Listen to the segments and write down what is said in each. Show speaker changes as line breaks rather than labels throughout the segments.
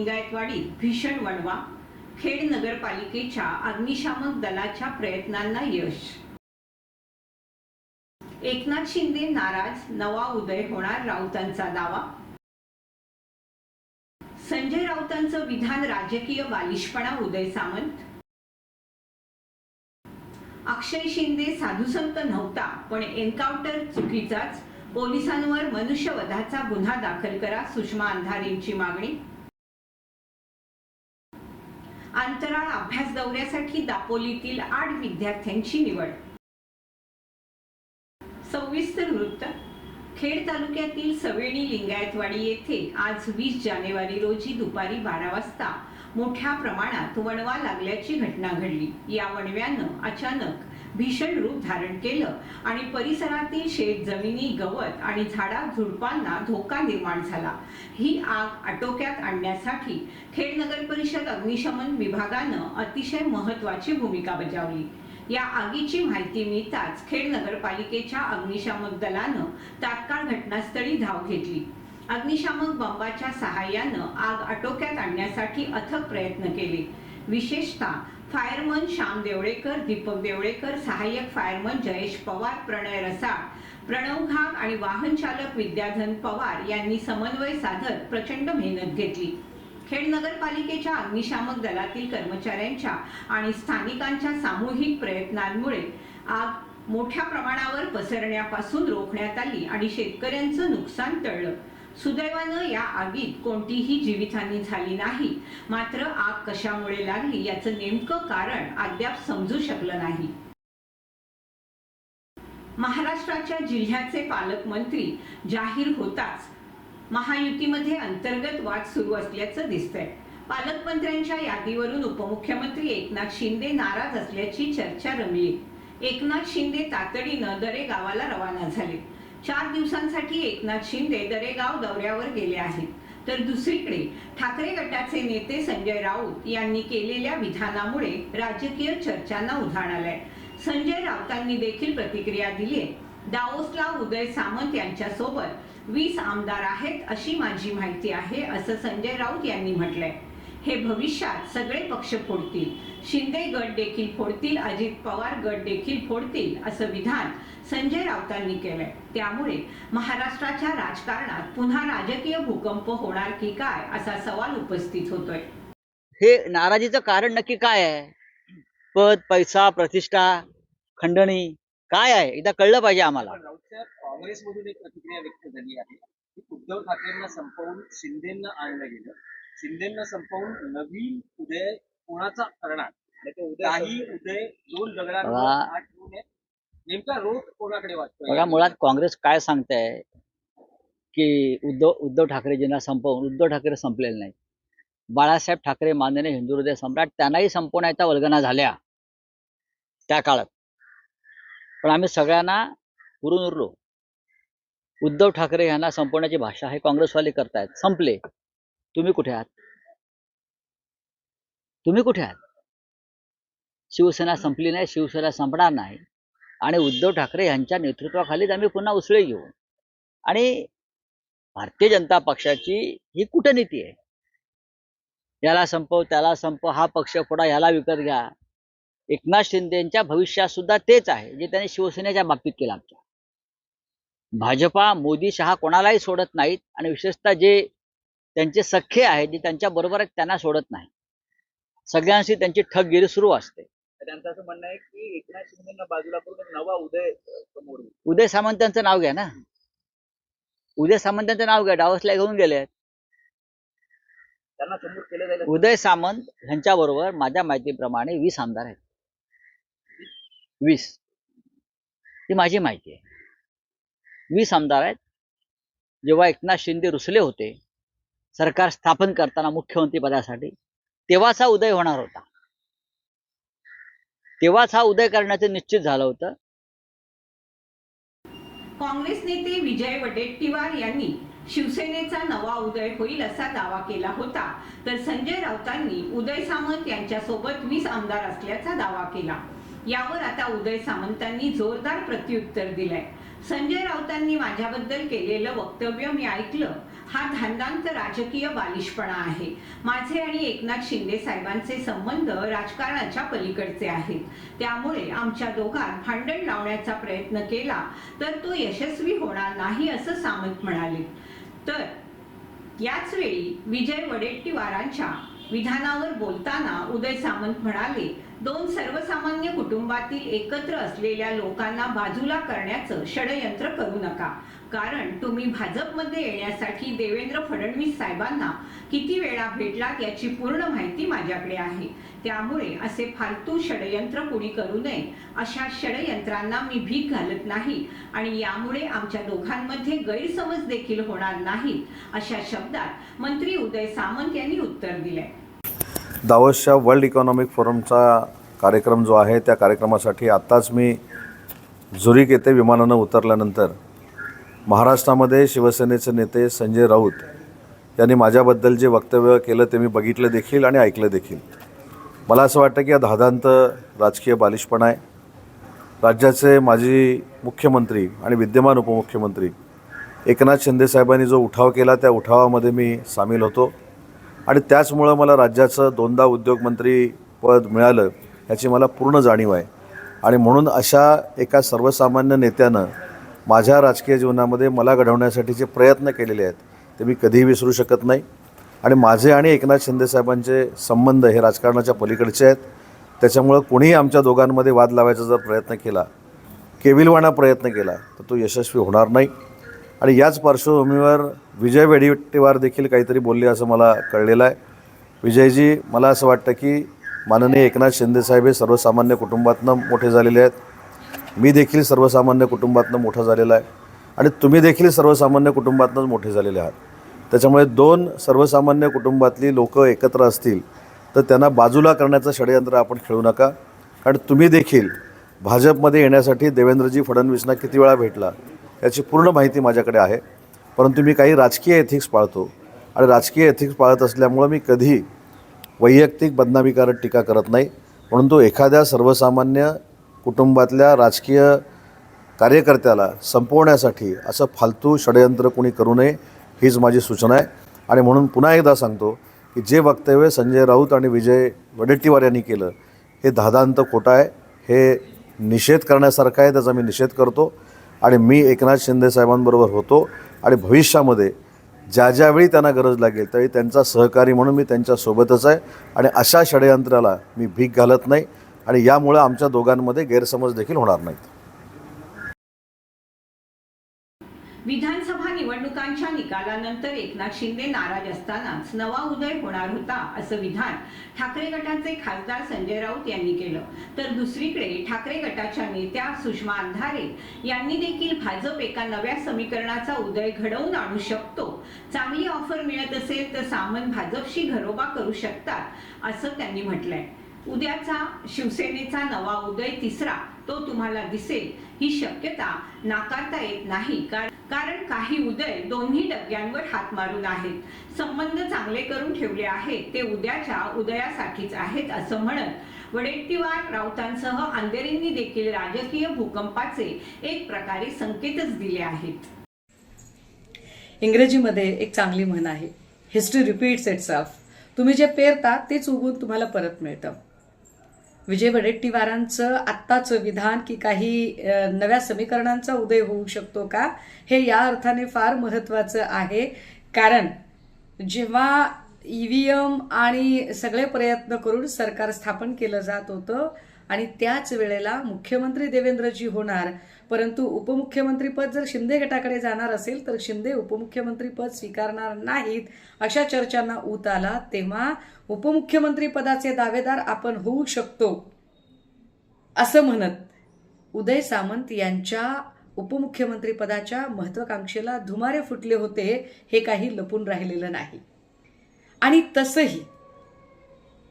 लिंगायतवाडी भीषण वणवा. खेड नगरपालिकेच्या अग्निशामक दलाच्या प्रयत्नांना यश. एकनाथ शिंदे नाराज नवा उदय होणार राऊतांचा दावा. संजय राऊतांचं विधान राजकीय बालिशपणा उदय सामंत. अक्षय शिंदे साधुसंत नव्हता पण एन्काउंटर चुकीचाच. पोलिसांवर मनुष्यवधाचा गुन्हा दाखल करा सुषमा अंधारींची मागणी. अंतराळ अभ्यास दौऱ्यासाठी दापोलीतील आठ विद्यार्थ्यांची निवड. सविस्तर वृत्त. खेड तालुक्यातील सवेणी लिंगायतवाडी येथे आज वीस जानेवारी रोजी दुपारी बारा वाजता मोठ्या प्रमाणात वणवा लागल्याची घटना घडली. या वणव्यानं अचानक भीषण रूप धारण केलं आणि परिसरातील शेत जमिनी गवत आणि झाडा झुडपांना धोका निर्माण झाला. ही आग आटोक्यात आणण्यासाठी खेड नगर परिषद अग्निशमन विभागानं अतिशय महत्वाची भूमिका बजावली. या आगीची माहिती मिळताच खेड नगरपालिकेच्या अग्निशामक दलानं तात्काळ घटनास्थळी धाव घेतली. अग्निशामक बंबाच्या सहाय्यानं आग आटोक्यात आणण्यासाठी अथक प्रयत्न केले. विशेषतः फायरमन श्याम देवळेकर दीपक देवळेकर सहाय्यक फायरमन जयेश पवार प्रणय रसाळ प्रणव घाग आणि वाहन चालक विद्याधन पवार यांनी समन्वय साधत प्रचंड मेहनत घेतली. खेड नगरपालिकेच्या अग्निशामक दलातील कर्मचाऱ्यांच्या आणि स्थानिकांच्या सामूहिक प्रयत्नांमुळे आग मोठ्या प्रमाणावर पसरण्यापासून रोखण्यात आली आणि शेतकऱ्यांचं नुकसान टळलं. सुदैवानं या आगीत कोणतीही जीवितहानी झाली नाही. मात्र आग कशामुळे लागली याचं नेमकं कारण अद्याप समजू शकलं नाही. महाराष्ट्राच्या जिल्ह्याचे पालकमंत्री जाहीर होताच. महायुतीमध्ये अंतर्गत वाद सुरू असल्याचं दिसतंय. पालकमंत्र्यांच्या यादीवरून उपमुख्यमंत्री एकनाथ शिंदे नाराज असल्याची चर्चा रंगली. एकनाथ शिंदे तातडीनं दरे गावाला रवाना झाले. चार दिवसांसाठी एकनाथ शिंदे दरेगाव दौऱ्यावर गेले आहेत. तर दुसरीकडे ठाकरे गटाचे नेते संजय राऊत यांनी केलेल्या विधानामुळे राजकीय चर्चांना उधाण आलंय. संजय राऊतांनी देखील प्रतिक्रिया दिली आहे. दाओसला उदय सामंत यांच्यासोबत वीस आमदार आहेत अशी माझी माहिती आहे असं संजय राऊत यांनी म्हटलंय. हे भविष्यात सगळे पक्ष फोडतील. शिंदे गट देखील फोडतील अजित पवार गट देखील फोडतील असं विधान संजय राऊतांनी केलंय. त्यामुळे महाराष्ट्राच्या राजकारणात पुन्हा राजकीय भूकंप होणार की काय असा सवाल उपस्थित होतोय.
हे नाराजीचं कारण नक्की काय आहे? पद पैसा प्रतिष्ठा खंडणी काय आहे? एकदा कळलं पाहिजे आम्हाला.
पण राऊत साहेब काँग्रेसमधून एक प्रतिक्रिया व्यक्त झाली आहे. की उद्धव ठाकरेंना संपवून शिंदेना आणलं गेलं. शिंदेना संपवून नवीन उदय कोणाचा करणार? काही उदय दोन दगडांवर
बघा.
नेमका रोग कोणाकडे
बघा मुळात काँग्रेस काय सांगताय की उद्धव उद्धव ठाकरेजींना संपवून उद्धव ठाकरे संपलेले नाही बाळासाहेब ठाकरे माननीय हिंदू हृदय सम्राट त्यांनाही संपवण्याच्या वल्गना झाल्या त्या काळात. पण आम्ही सगळ्यांना पुरून उरलो. उद्धव ठाकरे यांना संपवण्याची भाषा हे काँग्रेसवाले करतायत. संपले. तुम्ही कुठे आहात? तुम्ही कुठे आहात? शिवसेना संपली नाही शिवसेना संपणार नाही. आणि उद्धव ठाकरे यांच्या नेतृत्वाखालीच आम्ही पुन्हा उसळे घेऊ. आणि भारतीय जनता पक्षाची ही कूटनीती आहे. याला संपव त्याला संपव हा पक्ष फोडा याला विकत घ्या. एकनाथ शिंदेच्या भविष्यात सुद्धा तेच आहे जे त्यांनी शिवसेनेच्या बाबतीत केलं आमच्या. भाजपा मोदी शहा कोणालाही सोडत नाहीत आणि विशेषतः जे त्यांचे सख्खे आहेत जे त्यांच्या बरोबर त्यांना सोडत नाही सगळ्यांशी त्यांची ठगगिरी सुरू असते.
त्यांचं असं म्हणणं आहे की एकनाथ शिंदेना बाजूला करून नवा उदय समोर येईल.
उदय सामंतांचं नाव घ्या ना. उदय सामंतांचं नाव घ्या डावसला घेऊन गेले
त्यांना समोर केलं जाईल.
उदय सामंत ह्यांच्या बरोबर माझ्या माहितीप्रमाणे वीस आमदार आहेत. वीस. ही माझी माहिती आहे. वीस आमदार आहेत. जेव्हा एकनाथ शिंदे रुसले होते सरकार स्थापन करताना मुख्यमंत्री पदासाठी तेव्हाच उदय होणार होता. तेव्हाच हा उदय करण्याचं निश्चित झालं होतं.
काँग्रेस नेते विजय वडेट्टीवार यांनी शिवसेनेचा नवा उदय होईल असा दावा केला होता. तर संजय राऊतांनी उदय सामंत यांच्यासोबत वीस आमदार असल्याचा दावा केला. यावर आता उदय सामंतांनी जोरदार प्रत्युत्तर दिलंय. संजय राऊतांनी माझ्याबद्दल केलेलं वक्तव्य मी ऐकलं. हा धांदांत राजकीय बालिशपणा आहे. माझे आणि एकनाथ शिंदे साहेबांचे संबंध राजकारणाच्या पलीकडचे आहेत. त्यामुळे आमच्या दोघांत भांडण लावण्याचा प्रयत्न केला तर तो यशस्वी होणार नाही असं सामंत म्हणाले. तर याच वेळी विजय वडेट्टीवारांच्या विधानावर बोलताना उदय सामंत म्हणाले दोन सर्वसामान्य कुटुंबातील एकत्र असलेल्या लोकांना बाजूला करण्याचं षडयंत्र करू नका. कारण तुम्ही भाजपमध्ये येण्यासाठी देवेंद्र फडणवीस साहेबांना किती वेळा भेटलात याची पूर्ण माहिती माझ्याकडे आहे. त्यामुळे असे फालतू षडयंत्र कुणी करू नये अशा षडयंत्रांना मी भीक घालत नाही आणि यामुळे आमच्या दोघांमध्ये गैरसमज देखील होणार नाहीत अशा शब्दात मंत्री उदय सामंत यांनी उत्तर दिलंय.
दावसच्या वर्ल्ड इकॉनॉमिक फोरमचा कार्यक्रम जो आहे त्या कार्यक्रमासाठी आत्ताच मी झुरिक येथे विमानानं उतरल्यानंतर महाराष्ट्रामध्ये शिवसेनेचे नेते संजय राऊत यांनी माझ्याबद्दल जे वक्तव्य केलं ते मी बघितलं देखील आणि ऐकलं देखील. मला असं वाटतं की हा धादांत राजकीय बालिशपणा आहे. राज्याचे माजी मुख्यमंत्री आणि विद्यमान उपमुख्यमंत्री एकनाथ शिंदेसाहेबांनी जो उठाव केला त्या उठावामध्ये मी सामील होतो. आणि त्याचमुळं मला राज्याचं दोनदा उद्योगमंत्री पद मिळालं याची मला पूर्ण जाणीव आहे. आणि म्हणून अशा एका सर्वसामान्य नेत्यानं माझ्या राजकीय जीवनामध्ये मला घडवण्यासाठीचे प्रयत्न केलेले आहेत ते मी कधीही विसरू शकत नाही. आणि माझे आणि एकनाथ शिंदेसाहेबांचे संबंध हे राजकारणाच्या पलीकडचे आहेत. त्याच्यामुळं कोणीही आमच्या दोघांमध्ये वाद लावायचा जर प्रयत्न केला केविलवाणा प्रयत्न केला तर तो यशस्वी होणार नाही. आणि याच पार्श्वभूमीवर विजय वेडिट्टीवार देखील काहीतरी बोलले असं मला कळलेलं आहे. विजयजी मला असं वाटतं की माननीय एकनाथ शिंदेसाहेब हे सर्वसामान्य कुटुंबातनं मोठे झालेले आहेत. मी देखील सर्वसामान्य कुटुंबातनं मोठा झालेला आहे. आणि तुम्ही देखील सर्वसामान्य कुटुंबातनंच मोठे झालेले आहात. त्याच्यामुळे दोन सर्वसामान्य कुटुंबातली लोकं एकत्र असतील तर त्यांना बाजूला करण्याचं षडयंत्र आपण खेळू नका. कारण तुम्ही देखील भाजपमध्ये येण्यासाठी देवेंद्रजी फडणवीसना किती वेळा भेटला याची पूर्ण माहिती माझ्याकडे आहे. परंतु मी काही राजकीय एथिक्स पाळतो. आणि राजकीय एथिक्स पाळत असल्यामुळं मी कधी वैयक्तिक बदनामीकारक टीका करत नाही. परंतु एखाद्या सर्वसामान्य कुटुंबातल्या राजकीय कार्यकर्त्याला संपवण्यासाठी असं फालतू षडयंत्र कुणी करू नये हीच माझी सूचना आहे. आणि म्हणून पुन्हा एकदा सांगतो की जे वक्तव्य संजय राऊत आणि विजय वडेट्टीवार यांनी केलं हे धादांत खोटं आहे. हे निषेध करण्यासारखं आहे त्याचा मी निषेध करतो. आणि मी एकनाथ शिंदे साहेबांबरोबर होतो. आणि भविष्यामध्ये ज्या ज्यावेळी त्यांना गरज लागेल त्यावेळी त्यांचा सहकारी म्हणून मी त्यांच्यासोबतच आहे. आणि अशा षडयंत्राला मी भीक घालत नाही आणि यामुळं आमच्या दोघांमध्ये गैरसमज देखील होणार नाहीत.
निवडणुकांच्या निकालानंतर एकनाथ शिंदे नाराज असतानाच नवा उदय होणार होता असं विधान ठाकरे गटाचे खासदार संजय राऊत यांनी केलं. तर दुसरीकडे ठाकरे गटाच्या नेत्या सुषमा अंधारे यांनी देखील भाजप एका नव्या समीकरणाचा उदय घडवून आणू शकतो. चांगली ऑफर मिळत असेल तर सामंत भाजपशी घरोबा करू शकतात असं त्यांनी म्हटलंय. उद्याचा शिवसेनेचा नवा उदय तिसरा तो तुम्हाला दिसेल. ही शक्यता नाकारता येत नाही. कारण काही उदय दोन्ही डब्यांवर हात मारून आहेत. संबंध चांगले करून ठेवले आहेत. ते उद्याच्या उदयासाठीच आहेत असं म्हणत वडेट्टीवार राऊतांसह अंधेरींनी देखील राजकीय भूकंपाचे एक प्रकारे संकेतच दिले आहेत.
इंग्रजीमध्ये एक चांगली म्हण आहे हिस्ट्री रिपीट्स इट्स तुम्ही जे पेरता तेच उगून तुम्हाला परत मिळतं. विजय वडेट्टीवारांचं आत्ताचं विधान की काही नव्या समीकरणांचा उदय होऊ शकतो का? हे या अर्थाने फार महत्त्वाचं आहे. कारण जेव्हा ई व्ही एम आणि सगळे प्रयत्न करून सरकार स्थापन केलं जात होतं आणि त्याच वेळेला मुख्यमंत्री देवेंद्रजी होणार परंतु उपमुख्यमंत्रीपद जर शिंदे गटाकडे जाणार असेल तर शिंदे उपमुख्यमंत्रीपद स्वीकारणार नाहीत अशा चर्चांना ऊत आला तेव्हा उपमुख्यमंत्रीपदाचे दावेदार आपण होऊ शकतो असं म्हणत उदय सामंत यांच्या उपमुख्यमंत्रीपदाच्या महत्वाकांक्षेला धुमारे फुटले होते हे काही लपून राहिलेलं नाही. आणि तसंही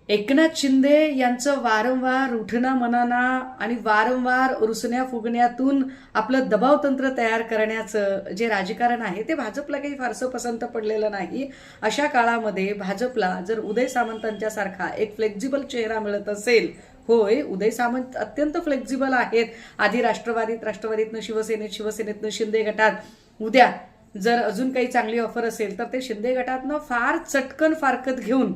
एकनाथ शिंदे यांचं वारंवार उठणा मनाना आणि वारंवार रुसण्या फुगण्यातून आपलं दबाव तंत्र तयार करण्याचं जे राजकारण आहे ते भाजपला काही फारसं पसंत पडलेलं नाही. अशा काळामध्ये भाजपला जर उदय सामंतांच्या सारखा एक फ्लेक्झिबल चेहरा मिळत असेल होय उदय सामंत अत्यंत फ्लेक्झिबल आहेत. आधी राष्ट्रवादीत राष्ट्रवादीतनं शिवसेनेत शिवसेनेतनं शिंदे गटात. उद्या जर अजून काही चांगली ऑफर असेल तर ते शिंदे गटातनं फार चटकन फारकत घेऊन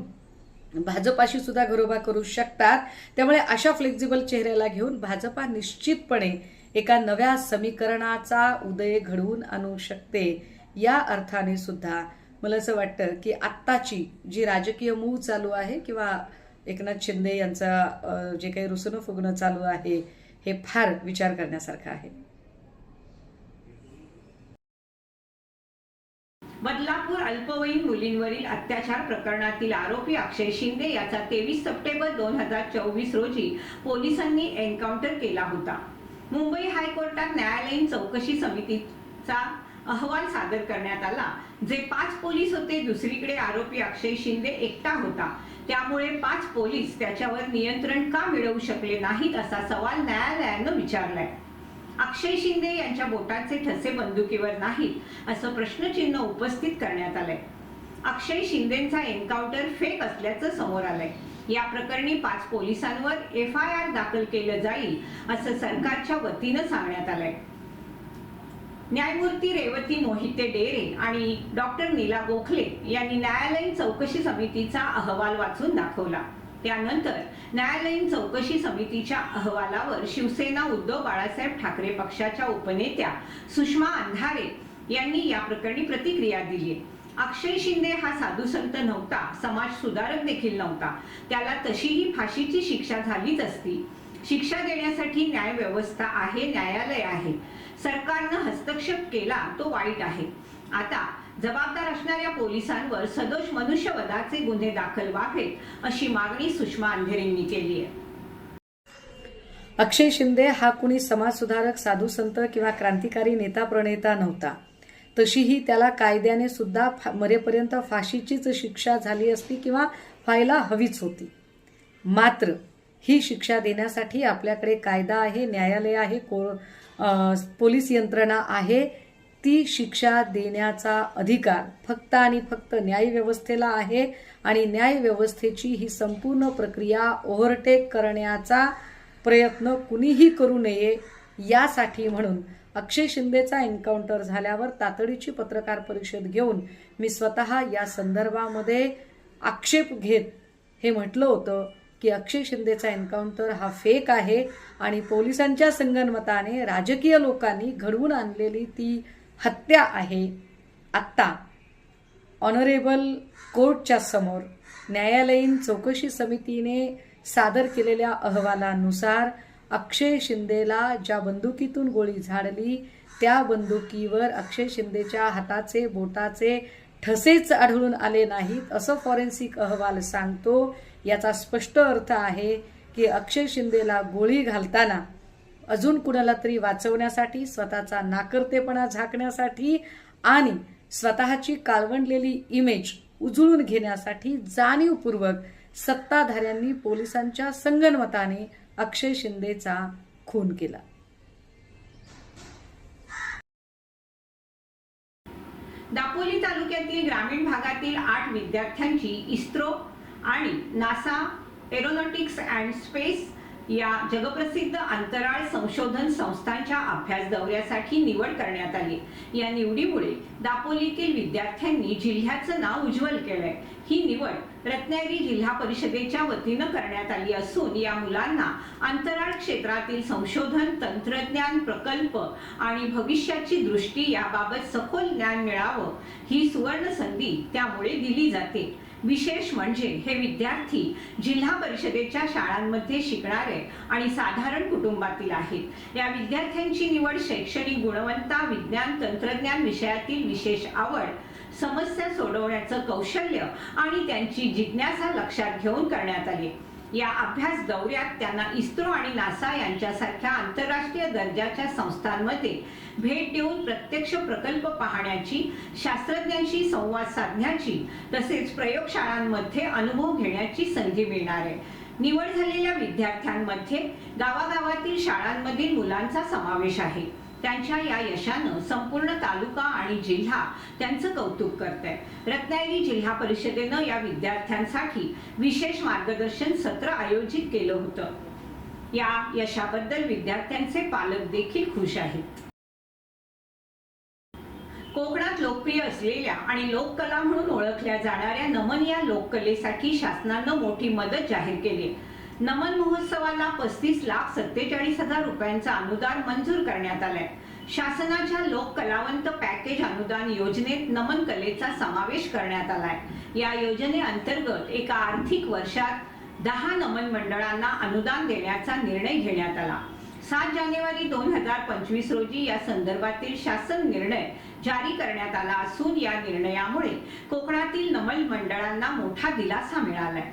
भाजपाशी सुद्धा घरोबा करू शकतात. त्यामुळे अशा फ्लेक्झिबल चेहऱ्याला घेऊन भाजपा निश्चितपणे एका नव्या समीकरणाचा उदय घडवून आणू शकते. या अर्थाने सुद्धा मला असं वाटतं की आत्ताची जी राजकीय मूव चालू आहे किंवा एकनाथ शिंदे यांचा जे काही रुसणं फुगणं चालू आहे हे फार विचार करण्यासारखं आहे.
बदलापूर अल्पवयीन मुलींवरील अत्याचार प्रकरणातील आरोपी अक्षय शिंदे याचा तेवीस सप्टेंबर दोन हजार चोवीस रोजी पोलिसांनी एन्काउंटर केला होता. मुंबई हायकोर्टात न्यायालयीन चौकशी समितीचा अहवाल सादर करण्यात आला जे पाच पोलीस होते दुसरीकडे आरोपी अक्षय शिंदे एकटा होता. त्यामुळे पाच पोलीस त्याच्यावर नियंत्रण का मिळवू शकले नाहीत असा सवाल न्यायालयानं विचारलाय. अक्षय शिंदे यांच्या बोटाचे ठसे बंदुकीवर नाहीत असं प्रश्नचिन्ह उपस्थित करण्यात आलंय. अक्षय शिंदेचा एन्काउंटर फेक असल्याचं समोर आलंय. या प्रकरणी पाच पोलिसांवर एफ आय आर दाखल केलं जाईल असं सरकारच्या वतीनं सांगण्यात आलंय. न्यायमूर्ती रेवती मोहिते डेरे आणि डॉक्टर नीला गोखले यांनी न्यायालयीन चौकशी समितीचा अहवाल वाचून दाखवला. त्यानंतर न्यायालयीन चौकशी समितीच्या अहवालावर शिवसेना उद्धव बाळासाहेब ठाकरे पक्षाच्या उपनेत्या सुषमा अंधारे यांनी या प्रकरणी प्रतिक्रिया दिली. अक्षय शिंदे हा साधू संत नव्हता समाज सुधारक देखील नव्हता. त्याला तशीही फाशीची शिक्षा झालीच असती. शिक्षा देण्यासाठी न्याय व्यवस्था आहे न्यायालय आहे. सरकारनं हस्तक्षेप केला तो वाईट आहे. आता जबाबदार असणाऱ्या पोलिसांवर सदोष मनुष्यवधाचे गुन्हे दाखल व्हावेत अशी मागणी सुषमा अंधेरेंनी केली आहे.
अक्षय शिंदे हा कुणी समाजसुधारक साधू संत किंवा क्रांतिकारी नेता प्रणेता नव्हता. तशीही त्याला कायद्याने सुद्धा फा- मरेपर्यंत फाशीचीच शिक्षा झाली असती किंवा व्हायला हवीच होती. मात्र ही शिक्षा देण्यासाठी आपल्याकडे कायदा आहे न्यायालय आहे को अं, पोलीस यंत्रणा आहे ती शिक्षा देण्याचा अधिकार फक्त आणि फक्त न्यायव्यवस्थेला आहे आणि न्यायव्यवस्थेची ही संपूर्ण प्रक्रिया ओव्हरटेक करण्याचा प्रयत्न कुणीही करू नये यासाठी म्हणून अक्षय शिंदेचा एन्काउंटर झाल्यावर तातडीची पत्रकार परिषद घेऊन मी स्वतः या संदर्भामध्ये आक्षेप घेत हे म्हटलं होतं की अक्षय शिंदेचा एन्काउंटर हा फेक आहे आणि पोलिसांच्या संगनमताने राजकीय लोकांनी घडवून आणलेली ती हत्या आहे. आत्ता ऑनरेबल कोर्टच्या समोर न्यायालयीन चौकशी समितीने सादर केलेल्या अहवालानुसार अक्षय शिंदेला ज्या बंदुकीतून गोळी झाडली त्या बंदुकीवर अक्षय शिंदेच्या हाताचे बोटाचे ठसेच आढळून आले नाहीत असं फॉरेन्सिक अहवाल सांगतो. याचा स्पष्ट अर्थ आहे की अक्षय शिंदेला गोळी घालताना अजून कुणाला तरी वाचवण्यासाठी स्वतःचा नाकर्तेपणा झाकण्यासाठी आणि स्वतःची काळवंडलेली इमेज उजळून घेण्यासाठी जाणीवपूर्वक सत्ताधाऱ्यांनी पोलिसांच्या संगनमताने अक्षय शिंदेचा खून केला.
दापोली तालुक्यातील ग्रामीण भागातील आठ विद्यार्थ्यांची इस्रो आणि नासा एरोनॉटिक्स अँड स्पेस या जगप्रसिद्ध अंतराळ संशोधन संस्थांच्या अभ्यास दौऱ्यासाठी निवड करण्यात आली. या निवडीमुळे दापोलीतील विद्यार्थ्यांनी जिल्ह्याचं नाव उज्ज्वल केलंय. ही निवड रत्नागिरी जिल्हा परिषदेच्या वतीनं करण्यात आली असून या मुलांना अंतराळ क्षेत्रातील संशोधन तंत्रज्ञान प्रकल्प आणि भविष्याची दृष्टी याबाबत सखोल ज्ञान मिळावं ही सुवर्ण संधी त्यामुळे दिली जाते. विशेष म्हणजे हे विद्यार्थी जिल्हा परिषदेच्या शाळांमध्ये शिकणारे आणि साधारण कुटुंबातील आहेत. या विद्यार्थ्यांची निवड शैक्षणिक गुणवत्ता विज्ञान तंत्रज्ञान विषयातील विशेष आवड समस्या सोडवण्याचं कौशल्य आणि त्यांची जिज्ञासा लक्षात घेऊन करण्यात आली. या अभ्यास दौऱ्यात त्यांना इस्रो आणि नासा यांच्यासारख्या आंतरराष्ट्रीय दर्जाच्या संस्थांमध्ये भेट देऊन प्रत्यक्ष प्रकल्प पाहण्याची शास्त्रज्ञांशी संवाद साधण्याची तसेच प्रयोगशाळांमध्ये अनुभव घेण्याची संधी मिळणार आहे. निवड झालेल्या विद्यार्थ्यांमध्ये गावागावातील शाळांमधील मुलांचा समावेश आहे. त्यांच्या या यशानं संपूर्ण तालुका आणि जिल्हा त्यांचं कौतुक करत आहे रत्नागिरी जिल्हा परिषदेनं या विद्यार्थ्यांसाठी विशेष मार्गदर्शन सत्र आयोजित केलं होतं. या यशाबद्दल विद्यार्थ्यांचे पालक देखील खुश आहेत. कोकणात लोकप्रिय असलेल्या आणि लोककला म्हणून ओळखल्या जाणाऱ्या नमन या लोककलेसाठी शासनानं मोठी मदत जाहीर केली नमन महोत्सवाला पस्तीस लाख सत्तेचाळीस हजार रुपयांचा अनुदान मंजूर करण्यात आलाय. शासनाच्या लोक कलावंत पॅकेज अनुदान योजनेत नमन कलेचा समावेश करण्यात आलाय. या योजनेअंतर्गत एका आर्थिक वर्षात दहा नमन मंडळांना अनुदान देण्याचा निर्णय घेण्यात आला. सात जानेवारी दोन हजार पंचवीस रोजी या संदर्भातील शासन निर्णय जारी करण्यात आला असून या निर्णयामुळे कोकणातील नमन मंडळांना मोठा दिलासा मिळालाय.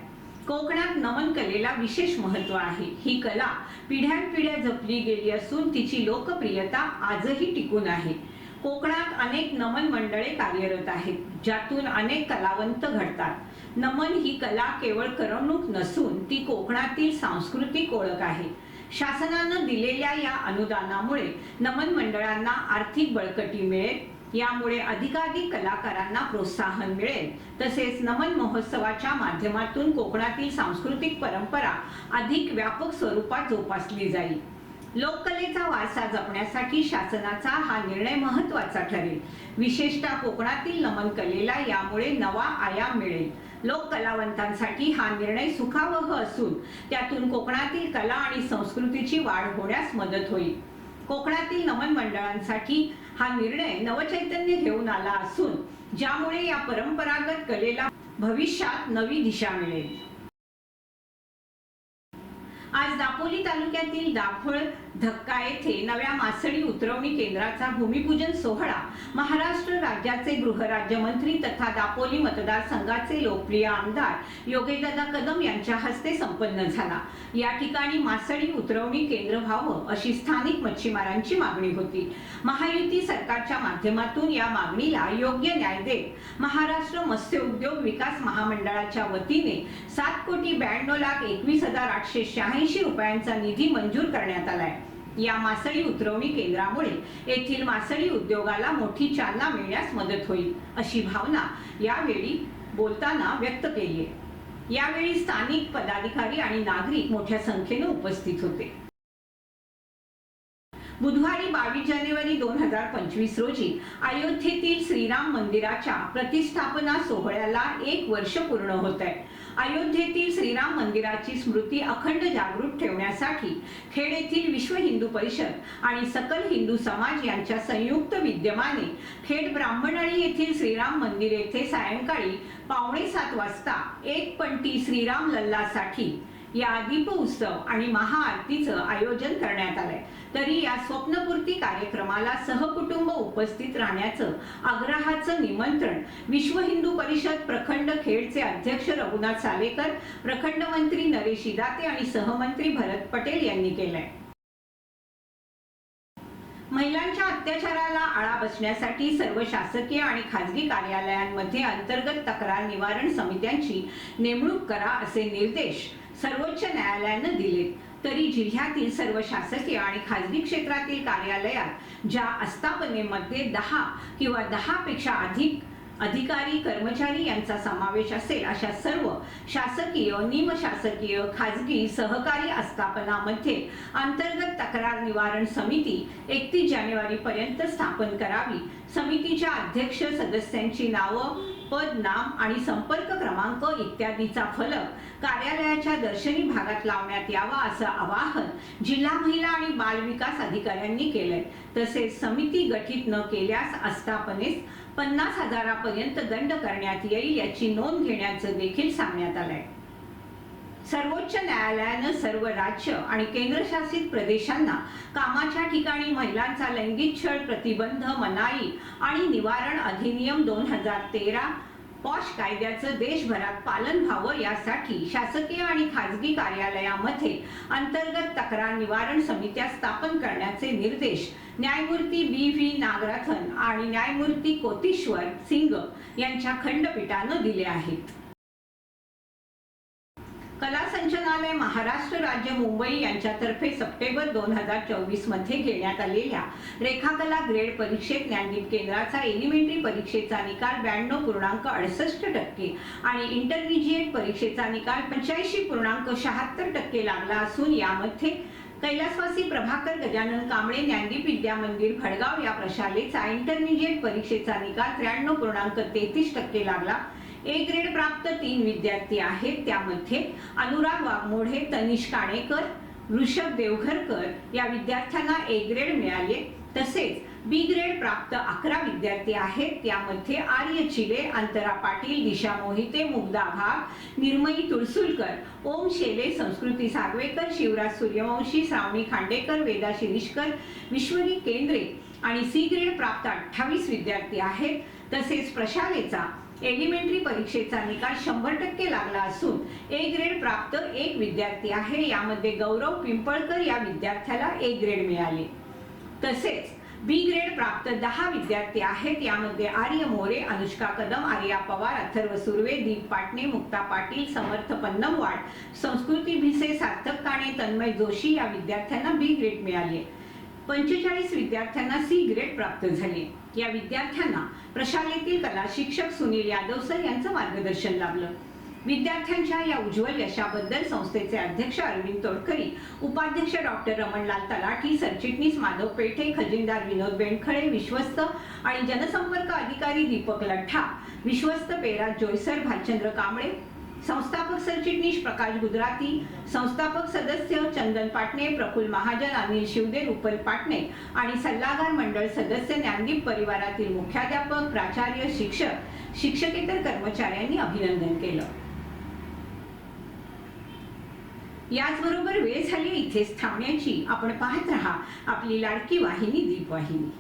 कोकणात नमन कलेला विशेष महत्त्व आहे. ही कला पिढ्यानपिढ्या जपली गेली असून तिची लोकप्रियता आजही टिकून आहे. कोकणात अनेक नमन मंडळे कार्यरत आहेत ज्यातून अनेक कलावंत घडतात. नमन ही कला केवळ करमणूक नसून ती कोकणातील सांस्कृतिक ओळख आहे. शासनानं दिलेल्या या अनुदानामुळे नमन मंडळांना आर्थिक बळकटी मिळेल यामुळे अधिकाधिक कलाकारांना प्रोत्साहन मिळेल. तसेच नमन महोत्सवाच्या माध्यमातून कोकणातील सांस्कृतिक परंपरा अधिक व्यापक स्वरूपात जोपासली जाईल. लोककलेचा वारसा जपण्यासाठी शासनाचा हा निर्णय महत्त्वाचा ठरेल. विशेषतः कोकणातील नमन कलेला यामुळे नवा आयाम मिळेल. लोक कलावंतांसाठी हा निर्णय सुखावह असून त्यातून कोकणातील कला आणि संस्कृतीची वाढ होण्यास मदत होईल. कोकणातील नमन मंडळांसाठी हा निर्णय नवचैतन्य घेऊन आला असून ज्यामुळे या परंपरागत कलेला भविष्यात नवी दिशा मिळेल. आज दापोली तालुक्यातील दाफळ धक्का येथे नव्या मासळी उतरवणी केंद्राचा भूमिपूजन सोहळा महाराष्ट्र राज्याचे गृहराज्यमंत्री तथा दापोली मतदारसंघाचे लोकप्रिय आमदार योगेदादा कदम यांच्या हस्ते संपन्न झाला. या ठिकाणी मासळी उतरवणी केंद्र व्हावं अशी स्थानिक मच्छीमारांची मागणी होती. महायुती सरकारच्या माध्यमातून या मागणीला योग्य न्याय देत महाराष्ट्र मत्स्य उद्योग विकास महामंडळाच्या वतीने सात कोटी ब्याण्णव लाख एकवीस हजार आठशे शहाऐंशी रुपयांचा निधी मंजूर करण्यात आलाय. या मासळी उतरवणी केंद्रामुळे येथील मासळी उद्योगाला मोठी चालना मिळण्यास मदत होईल अशी भावना यावेळी बोलताना व्यक्त केली आहे. यावेळी स्थानिक पदाधिकारी आणि नागरिक मोठ्या संख्येने उपस्थित होते. बुधवारी बावीस जानेवारी दोन हजार पंचवीस रोजी अयोध्येतील श्रीराम मंदिराच्या प्रतिष्ठापना सोहळ्याला एक वर्ष पूर्ण होत आहे. अयोध्येतील श्रीराम मंदिराची स्मृती अखंड जागृत ठेवण्यासाठी खेड येथील विश्व हिंदू परिषद आणि सकल हिंदू समाज यांच्या संयुक्त विद्यमाने खेड ब्राह्मणळी येथील श्रीराम मंदिर येथे सायंकाळी पावणे सात वाजता एक पंटी श्रीराम लल्लासाठी या दीपोत्सव आणि महाआरतीचं आयोजन करण्यात आलंय. तरी या स्वप्नपूर्ती कार्यक्रमाला सहकुटुंब उपस्थित राहण्याचं आग्रहाचं निमंत्रण विश्व हिंदू परिषद प्रखंड खेडचे अध्यक्ष रघुनाथ सालेकर प्रखंड मंत्री नरेश इदाते आणि सहमंत्री भरत पटेल यांनी केलंय. महिलांच्या अत्याचाराला आळा बसण्यासाठी सर्व शासकीय आणि खाजगी कार्यालयांमध्ये अंतर्गत तक्रार निवारण समित्यांची नेमणूक करा असे निर्देश सर्वोच्च न्यायालयानं दिलेत. तरी जिल्ह्यातील सर्व शासकीय आणि खाजगी क्षेत्रातील कार्यालयात ज्या आस्थापनेमध्ये दहा किंवा दहा पेक्षा अधिक अधिकारी कर्मचारी यांचा समावेश असेल अशा सर्व शासकीय निमशासकीय खाजगी सहकारी आस्थापनामध्ये अंतर्गत तक्रार निवारण समिती एकतीस जानेवारी पर्यंत स्थापन करावी. समितीच्या अध्यक्ष सदस्यांची नावं पद नाम आणि संपर्क क्रमांक इत्यादीचा फलक कार्यालयाच्या दर्शनी भागात लावण्यात यावा असं आवाहन जिल्हा महिला आणि बाल विकास अधिकाऱ्यांनी केलंय. तसेच समिती गठीत न केल्यास आस्थापनेस पन्नास हजारापर्यंत दंड करण्यात येईल याची नोंद घेण्याचं देखील सांगण्यात आलंय. सर्वोच्च न्यायालयानं सर्व राज्य आणि केंद्रशासित प्रदेशांना कामाच्या ठिकाणी महिलांचा लैंगिक छळ प्रतिबंध मनाई आणि निवारण अधिनियम दोन हजार तेरा पॉश कायद्याचं देशभरात पालन व्हावं यासाठी शासकीय आणि खाजगी कार्यालयामध्ये अंतर्गत तक्रार निवारण समित्या स्थापन करण्याचे निर्देश न्यायमूर्ती बी व्ही नागराथन आणि न्यायमूर्ती कोतीश्वर सिंग यांच्या खंडपीठानं दिले आहेत. कला संचनालय महाराष्ट्र राज्य मुंबई यांच्यातर्फे सप्टेंबर दोन हजार चोवीसमध्ये घेण्यात आलेल्या रेखाकला ग्रेड परीक्षेत ज्ञानदीप केंद्राचा एलिमेंटरी परीक्षेचा निकाल ब्याण्णव पूर्णांक अडसष्ट टक्के आणि इंटरमिजिएट परीक्षेचा निकाल पंच्याऐंशी पूर्णांक शहात्तर टक्के लागला असून यामध्ये कैलासवासी प्रभाकर गजानन कांबळे ज्ञानदीप विद्या मंदिर भडगाव या प्रशालेचा इंटरमिजिएट परीक्षेचा निकाल त्र्याण्णव पूर्णांक तेहतीस टक्के लागला. ए ग्रेड प्राप्त तीन विद्यार्थी आहेत. त्यामध्ये अनुराग वाघमोढे तनिष काणेकर ऋषभ देवघरकर या विद्यार्थ्यांना ए ग्रेड मिळाले. तसेच बी ग्रेड प्राप्त अकरा विद्यार्थी आहेत. त्यामध्ये आर्य चिले अंतरा पाटील दिशा मोहिते मुग्धा भाग निर्मयी तुळसुलकर ओम शेले संस्कृती सागवेकर शिवराज सूर्यवंशी श्रावणी खांडेकर वेदा शिरीषकर विश्वनी केंद्रे आणि सी ग्रेड प्राप्त अठ्ठावीस विद्यार्थी आहेत. तसेच प्रशालेचा एलिमेंटरी परीक्षेचा निकाल शंभर टक्के लागला असून ए ग्रेड प्राप्त एक विद्यार्थी आहे. यामध्ये गौरव पिंपळकर या विद्यार्थ्याला ए ग्रेड मिळाले. तसेच बी ग्रेड प्राप्त दहा विद्यार्थी आहेत. यामध्ये आर्य मोरे अनुष्का कदम आर्या पवार अथर्व सुर्वे दीप पाटणे मुक्ता पाटील समर्थ पन्नमवाड संस्कृती भिसे सार्थक काणे तन्मय जोशी या विद्यार्थ्यांना बी ग्रेड मिळाले. पंचेचाळीस विद्यार्थ्यांना सी ग्रेड प्राप्त झाले. या विद्यार्थ्यांना प्रशालेतील कला शिक्षक सुनील यादव सर यांचं मार्गदर्शन लाभलं. विद्यार्थ्यांच्या या उज्ज्वल यशाबद्दल संस्थेचे अध्यक्ष अरविंद तोडकरी उपाध्यक्ष डॉक्टर रमणलाल तलाठी सरचिटणीस माधव पेठे खजिनदार विनोद बेंडखळे विश्वस्त आणि जनसंपर्क अधिकारी दीपक लठ्ठा विश्वस्त पेराज जोयसर भालचंद्र कांबळे संस्थापक सरचिटणीस प्रकाश गुजराती संस्थापक सदस्य चंदन पाटणे प्रफुल महाजन अनिल शिवदे रुपल पाटणे आणि सल्लागार मंडळ सदस्य ज्ञानदीप परिवारातील मुख्याध्यापक प्राचार्य शिक्षक शिक्षकेतर कर्मचाऱ्यांनी अभिनंदन केलं. याचबरोबर वेळ झाली इथेच थांबण्याची. आपण पाहत रहा आपली लाडकी वाहिनी दीप वाहिनी